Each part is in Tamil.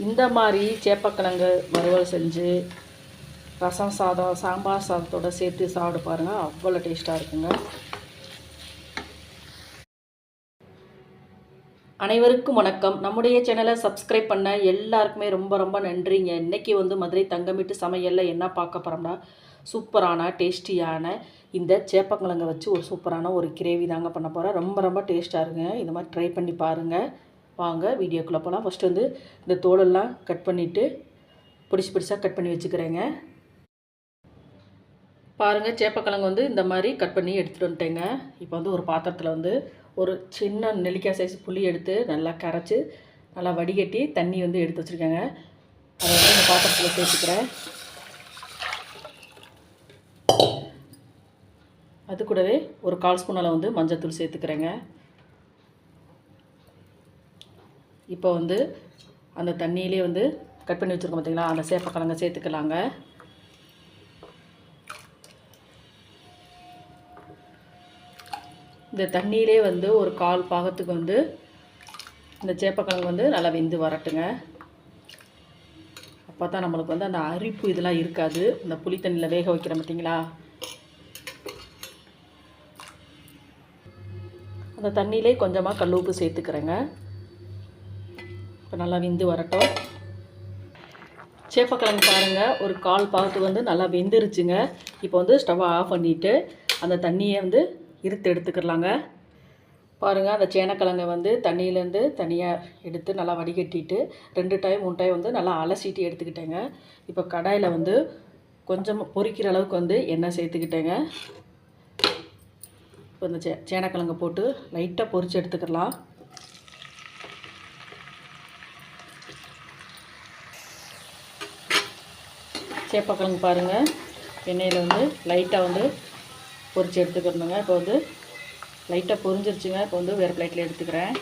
இந்த மாதிரி சேப்பக்கிழங்கு வறுவல் செஞ்சு ரசம் சாதம் சாம்பார் சாதத்தோட சேர்த்து சாப்பிட்டு பாருங்கள் அவ்வளோ டேஸ்ட்டாக இருக்குங்க. அனைவருக்கும் வணக்கம். நம்முடைய சேனலை சப்ஸ்கிரைப் பண்ண எல்லாருக்குமே ரொம்ப ரொம்ப நன்றிங்க. இன்றைக்கி வந்து மதுரை தங்கமிட்டு சமையலில் என்ன பார்க்க போகிறோம்னா சூப்பரான டேஸ்டியான இந்த சேப்பக்கிழங்கை வச்சு ஒரு சூப்பரான ஒரு கிரேவி தாங்க பண்ண போகிறேன் ரொம்ப ரொம்ப டேஸ்ட்டாக இருக்குங்க. இந்த மாதிரி ட்ரை பண்ணி பாருங்கள் வாங்க வீடியோக்குள்ளே போகலாம் ஃபஸ்ட்டு வந்து இந்த தோலெல்லாம் கட் பண்ணிவிட்டு பிடிச்சி பிடிச்சா கட் பண்ணி வச்சுக்கிறேங்க. பாருங்கள் சேப்பக்கிழங்கு வந்து இந்த மாதிரி கட் பண்ணி எடுத்துகிட்டு வந்துட்டேங்க. இப்போ வந்து ஒரு பாத்திரத்தில் வந்து ஒரு சின்ன நெல்லிக்காய் சைஸ் புளி எடுத்து நல்லா கரைச்சி நல்லா வடிகட்டி தண்ணி வந்து எடுத்து வச்சுருக்கேங்க. அதை வந்து இந்த பாத்திரத்தில் சேர்த்துக்கிறேன் அது கூடவே ஒரு கால் ஸ்பூன் அளவு வந்து மஞ்சத்தூள் சேர்த்துக்கிறேங்க. இப்போ வந்து அந்த தண்ணியிலே வந்து கட் பண்ணி வச்சுருக்கோம் பார்த்தீங்களா அந்த சேப்பக்கிழங்க சேர்த்துக்கலாங்க. இந்த தண்ணியிலே வந்து ஒரு கால் பாகத்துக்கு வந்து இந்த சேப்பக்கிழங்கு வந்து நல்லா வெந்து வரட்டுங்க. அப்போ தான் நம்மளுக்கு வந்து அந்த அரிப்பு இதெல்லாம் இருக்காது. இந்த புளி தண்ணியில் வேக வைக்கிறோம் பார்த்தீங்களா அந்த தண்ணியிலே கொஞ்சமாக கல் உப்பு சேர்த்துக்கிறேங்க. இப்போ நல்லா வெந்து வரட்டும். சேப்பக்கிழங்கு பாருங்கள் ஒரு கால் பார்த்து வந்து நல்லா வெந்துருச்சுங்க. இப்போ வந்து ஸ்டவ்வை ஆஃப் பண்ணிவிட்டு அந்த தண்ணியை வந்து இருத்து எடுத்துக்கிறலாங்க பாருங்கள் அந்த சேனக்கிழங்கை வந்து தண்ணியிலேருந்து தனியாக எடுத்து நல்லா வடிகட்டிட்டு ரெண்டு டைம் மூணு டைம் வந்து நல்லா அலசிட்டு எடுத்துக்கிட்டேங்க. இப்போ கடாயில் வந்து கொஞ்சம் பொறிக்கிற அளவுக்கு வந்து எண்ணெய் சேர்த்துக்கிட்டேங்க. இப்போ இந்த சே சேனக்கிழங்கை போட்டு லைட்டாக பொறிச்சு எடுத்துக்கலாம் சேப்பக்கிழங்கு பாருங்கள் எண்ணெயில் வந்து லைட்டாக வந்து பொரித்து எடுத்துக்கிறணுங்க இப்போ வந்து லைட்டாக பொரிஞ்சிருச்சுங்க இப்போ வந்து வேறு பிளேட்டில் எடுத்துக்கிறேன்.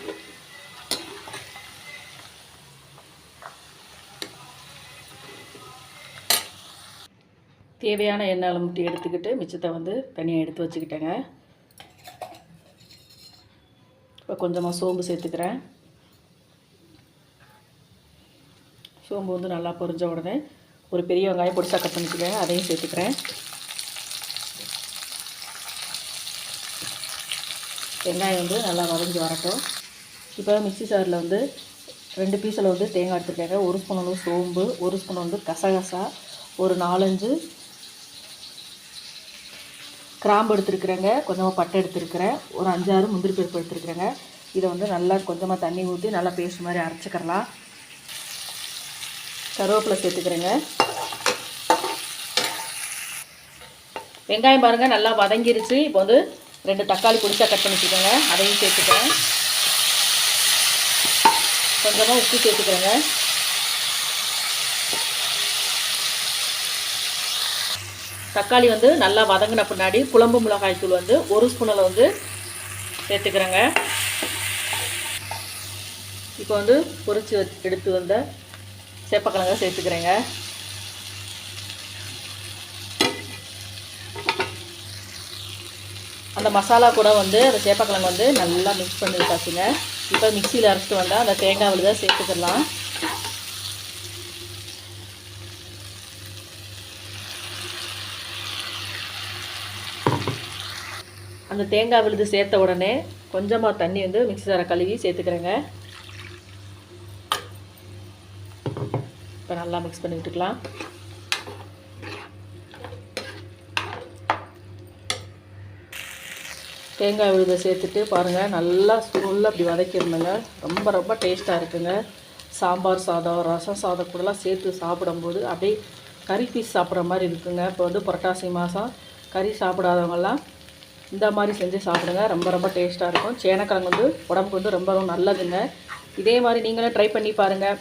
தேவையான எண்ணெய் முட்டி எடுத்துக்கிட்டு மிச்சத்தை வந்து தனியாக எடுத்து வச்சுக்கிட்டேங்க. இப்போ கொஞ்சமாக சோம்பு சேர்த்துக்கிறேன். சோம்பு வந்து நல்லா பொரிஞ்ச உடனே ஒரு பெரிய வெங்காயம் பொடிசா கட் பண்ணிக்கிறேன் அதையும் சேர்த்துக்கிறேன். வெங்காயம் வந்து நல்லா வதங்கி வரட்டும். இப்போ மிக்சி சாரில் வந்து ரெண்டு பீஸில் வந்து தேங்காய் எடுத்துருக்காங்க. ஒரு ஸ்பூன் வந்து சோம்பு ஒரு ஸ்பூன் வந்து கசகசா ஒரு நாலஞ்சு கிராம்பு எடுத்துருக்குறேங்க. கொஞ்சமாக பட்டை எடுத்துருக்கிறேன். ஒரு அஞ்சாறு முந்திரி பருப்பு எடுத்துருக்குறேங்க. இதை வந்து நல்லா கொஞ்சமாக தண்ணி ஊற்றி நல்லா பேஸ்ட் மாதிரி அரைச்சிக்கிறலாம். கருவேப்பிலை சேர்த்துக்கிறேங்க. வெங்காயம் பாருங்கள் நல்லா வதங்கிருச்சு. இப்போ வந்து ரெண்டு தக்காளி குடிச்சா கட் பண்ணி வச்சுக்கோங்க அதையும் சேர்த்துக்கிறேன். கொஞ்சமாக உப்பு சேர்த்துக்கிறேங்க. தக்காளி வந்து நல்லா வதங்கின பின்னாடி குழம்பு மிளகாய் தூள் வந்து ஒரு ஸ்பூனில் வந்து சேர்த்துக்கிறேங்க. இப்போ வந்து பொறிச்சு எடுத்து வந்த சேப்பக்கிழங்க சேர்த்துக்கிறேங்க. அந்த மசாலா கூட வந்து அந்த சேப்பக்கிழங்கு வந்து நல்லா மிக்ஸ் பண்ணி பார்த்துங்க இப்போ மிக்சியில் அரைச்சிட்டு வந்தால் அந்த தேங்காய் விழுதாக சேர்த்துக்கலாம். அந்த தேங்காய் விழுது சேர்த்த உடனே கொஞ்சமாக தண்ணி வந்து மிக்சி தர கழுவி சேர்த்துக்கிறேங்க. இப்போ நல்லா மிக்ஸ் பண்ணி விட்டுக்கலாம் தேங்காய் விழுதை சேர்த்துட்டு பாருங்கள் நல்லா சுருளில் அப்படி வதக்கிடணுங்க. ரொம்ப ரொம்ப டேஸ்ட்டாக இருக்குங்க. சாம்பார் சாதம் ரசம் சாதம் கூடலாம் சேர்த்து சாப்பிடும்போது அப்படியே கறி பீஸ் சாப்பிட்ற மாதிரி இருக்குங்க. இப்போ வந்து புரட்டாசி மாதம் கறி சாப்பிடாதவங்கெல்லாம் இந்த மாதிரி செஞ்சு சாப்பிடுங்க. ரொம்ப ரொம்ப டேஸ்ட்டாக இருக்கும். சேனக்கிழங்கு வந்து உடம்புக்கு வந்து ரொம்ப ரொம்ப நல்லதுங்க. இதே மாதிரி நீங்களும் ட்ரை பண்ணி பாருங்கள்